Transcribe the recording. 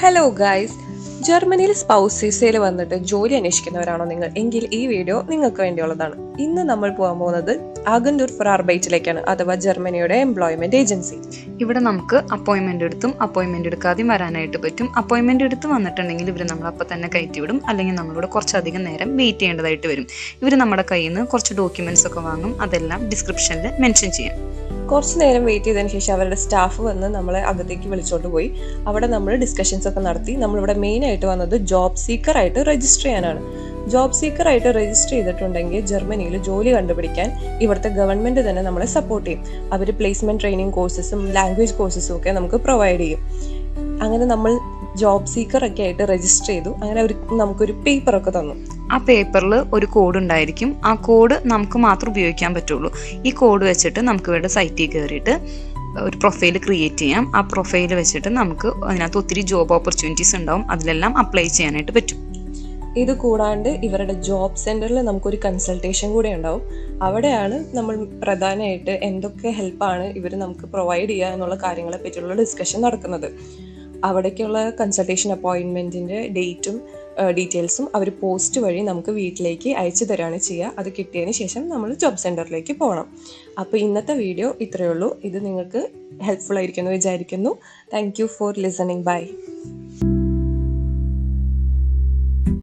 Hello guys ജർമ്മനിയിൽ spouse വിസയിൽ വന്നിട്ട് ജോലി അന്വേഷിക്കുന്നവരാണോ നിങ്ങൾ? എങ്കിൽ ഈ വീഡിയോ നിങ്ങൾക്ക് വേണ്ടിയുള്ളതാണ്. ഇന്ന് നമ്മൾ പോകാൻ പോകുന്നത് ആഗൻഡൂർ ഫോർ ആർബൈറ്റിലേക്കാണ് അഥവാ ജർമ്മനിയുടെ എംപ്ലോയ്മെന്റ് ഏജൻസി ഇവിടെ നമുക്ക് അപ്പോയിന്റ്മെന്റ് എടുത്തും അപ്പോയിന്റ്മെന്റ് എടുക്കാതെയും വരാനായിട്ട് പറ്റും. അപ്പോയിന്റ്മെന്റ് എടുത്ത് വന്നിട്ടുണ്ടെങ്കിൽ ഇവർ നമ്മൾ അപ്പം തന്നെ കയറ്റി വിടും. അല്ലെങ്കിൽ നമ്മളോട് കുറച്ചധികം നേരം വെയിറ്റ് ചെയ്യേണ്ടതായിട്ട് വരും. ഇവർ നമ്മുടെ കയ്യിൽ നിന്ന് കുറച്ച് ഡോക്യുമെന്റ്സ് ഒക്കെ വാങ്ങും. അതെല്ലാം ഡിസ്ക്രിപ്ഷനിൽ മെൻഷൻ ചെയ്യാം. കുറച്ച് നേരം വെയിറ്റ് ചെയ്തതിന് ശേഷം അവരുടെ സ്റ്റാഫ് വന്ന് നമ്മളെ അകത്തേക്ക് വിളിച്ചോണ്ട് പോയി. അവിടെ നമ്മൾ ഡിസ്കഷൻസ് ഒക്കെ നടത്തി. നമ്മളിവിടെ മെയിൻ ആയിട്ട് വന്നത് ജോബ് സീക്കർ ആയിട്ട് രജിസ്റ്റർ ചെയ്യാനാണ്. ജോബ് സീക്കർ ആയിട്ട് രജിസ്റ്റർ ചെയ്തിട്ടുണ്ടെങ്കിൽ ജർമ്മനിയിൽ ജോലി കണ്ടുപിടിക്കാൻ ഇവിടുത്തെ ഗവൺമെന്റ് തന്നെ നമ്മളെ സപ്പോർട്ട് ചെയ്യും. അവർ പ്ലേസ്മെന്റ് ട്രെയിനിങ് കോഴ്സസും ലാംഗ്വേജ് കോഴ്സസും ഒക്കെ നമുക്ക് പ്രൊവൈഡ് ചെയ്യും. അങ്ങനെ നമ്മൾ ജോബ് സീക്കർ ഒക്കെ ആയിട്ട് രജിസ്റ്റർ ചെയ്തു. അങ്ങനെ അവർ നമുക്കൊരു പേപ്പർ ഒക്കെ തന്നു. ആ പേപ്പറിൽ ഒരു കോഡ് ഉണ്ടായിരിക്കും. ആ കോഡ് നമുക്ക് മാത്രം ഉപയോഗിക്കാൻ പറ്റുള്ളൂ. ഈ കോഡ് വെച്ചിട്ട് നമുക്ക് ഇവിടെ സൈറ്റിൽ കയറിയിട്ട് ഒരു പ്രൊഫൈൽ ക്രിയേറ്റ് ചെയ്യാം. ആ പ്രൊഫൈൽ വെച്ചിട്ട് നമുക്ക് അതിനകത്ത് ഒത്തിരി ജോബ് ഓപ്പർച്യൂണിറ്റീസ് ഉണ്ടാവും. അതിലെല്ലാം അപ്ലൈ ചെയ്യാനായിട്ട് പറ്റും. ഇത് കൂടാണ്ട് ഇവരുടെ ജോബ് സെന്ററിൽ നമുക്കൊരു കൺസൾട്ടേഷൻ കൂടെ ഉണ്ടാവും. അവിടെയാണ് നമ്മൾ പ്രധാനമായിട്ട് എന്തൊക്കെ ഹെൽപ്പാണ് ഇവർ നമുക്ക് പ്രൊവൈഡ് ചെയ്യുക എന്നുള്ള കാര്യങ്ങളെ പറ്റിയുള്ള ഡിസ്കഷൻ നടക്കുന്നത്. അവിടേക്കുള്ള കൺസൾട്ടേഷൻ അപ്പോയിൻമെന്റിന്റെ ഡേറ്റും ഡീറ്റെയിൽസും അവർ പോസ്റ്റ് വഴി നമുക്ക് വീട്ടിലേക്ക് അയച്ചു തരാണ് ചെയ്യുക. അത് കിട്ടിയതിന് ശേഷം നമ്മൾ ജോബ് സെന്ററിലേക്ക് പോകണം. അപ്പോൾ ഇന്നത്തെ വീഡിയോ ഇത്രയേ ഉള്ളൂ. ഇത് നിങ്ങൾക്ക് ഹെൽപ്ഫുൾ ആയിരിക്കുമെന്ന് വിചാരിക്കുന്നു. Thank you for listening bye